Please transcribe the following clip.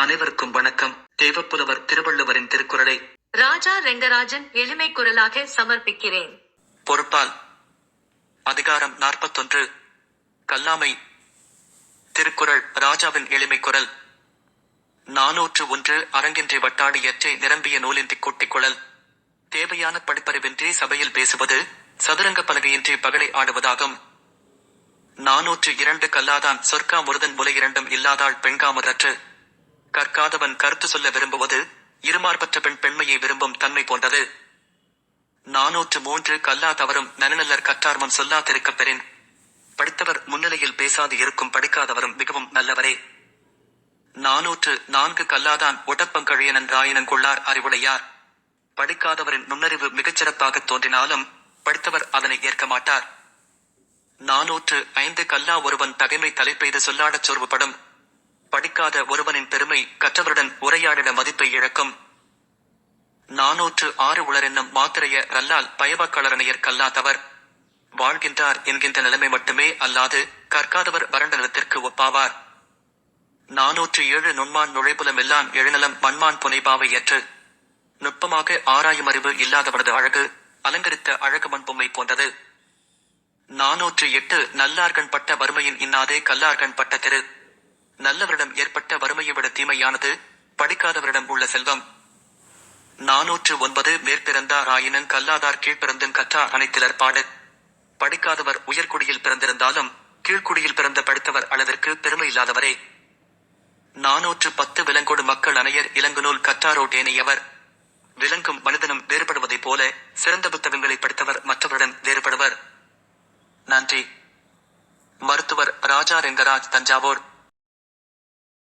அனைவருக்கும் வணக்கம். தேவப்புலவர் திருவள்ளுவரின் திருக்குறளை ராஜா ரெங்கராஜன் எளிமை குரலாக சமர்ப்பிக்கிறேன். பொறுப்பால் அதிகாரம் நாற்பத்தொன்று கல்லாமை திருக்குறள் ராஜாவின் எளிமை குரல். நாநூற்று ஒன்று அரங்கின்றி வட்டாடியற்றை நிரம்பிய நூலின்றி கூட்டிக் குழல். தேவையான படிப்பறிவின்றி சபையில் பேசுவது சதுரங்க பலகையின்றி பகலை ஆடுவதாகும். நாநூற்று இரண்டு கல்லாதான் சொற்கா முருதன் முலை இரண்டும் இல்லாதாள் பெண்காமதற்று கற்காதவன் கருத்து சொல்ல விரும்புவது இருமார்பற்ற பெண் பெண்மையை விரும்பும் தன்மை போன்றது. நாநூற்று மூன்று கல்லா தவறும் நனநல்லர் கற்றார் சொல்லா சொல்லாதிருக்கப் பெறின். படித்தவர் முன்னிலையில் பேசாது இருக்கும் படிக்காதவரும் மிகவும் நல்லவரே. நாநூற்று நான்கு கல்லாதான் உடப்பங்கழியனன் ராயினங்குள்ளார் அறிவுடையார். படிக்காதவரின் நுண்ணறிவு மிகச்சிறப்பாக தோன்றினாலும் படித்தவர் அதனை ஏற்க மாட்டார். நாநூற்று ஐந்து கல்லா ஒருவன் தகைமை தலைப்பெய்து சொல்லாடச் சோர்வுபடும் படிக்காத ஒருவனின் பெருமை கற்றவருடன் உரையாடிட மதிப்பை இழக்கும். நாநூற்று ஆறு உளரென்னும் மாத்திரைய ரல்லால் பயவக்களரணையர் கல்லாதவர். வாழ்கின்றார் என்கின்ற நிலைமை மட்டுமே அல்லாது கற்காதவர் வறண்ட நிலத்திற்கு ஒப்பாவார். நாநூற்று ஏழு நுண்மான் நுழைபுலம் எல்லாம் எழுநலம் மண்மான் புனைபாவை ஏற்று நுட்பமாக ஆராயும் அறிவு இல்லாதவனது அழகு அலங்கரித்த அழகு மண்பொம்மை போன்றது. நாநூற்று எட்டு நல்லார்கண் பட்ட வறுமையின் இன்னாதே கல்லார்கண் பட்ட திரு. நல்லவரிடம் ஏற்பட்ட வறுமையை விட தீமையானது படிக்காதவரிடம் உள்ள செல்வம். நாநூற்று ஒன்பது மேற்பிறந்தார் ஆயினும் கல்லாதார் கீழ்பிறந்தும் கற்றார் அனைத்திலர் பாடு படிக்காதவர் உயர்குடியில் பிறந்திருந்தாலும் கீழ்குடியில் பிறந்த படித்தவர் அளவிற்கு பெருமை இல்லாதவரே. நாநூற்று பத்து விலங்கோடு மக்கள் அணையர் இளங்குநூல் கற்றாரோட்டேனையவர் விலங்கும் மனிதனும் வேறுபடுவதைப் போல சிறந்த புத்தகங்களை படித்தவர் மற்றவருடன் வேறுபடுவர். நன்றி. மருத்துவர் ராஜா ரெங்கராஜ் தஞ்சாவூர்.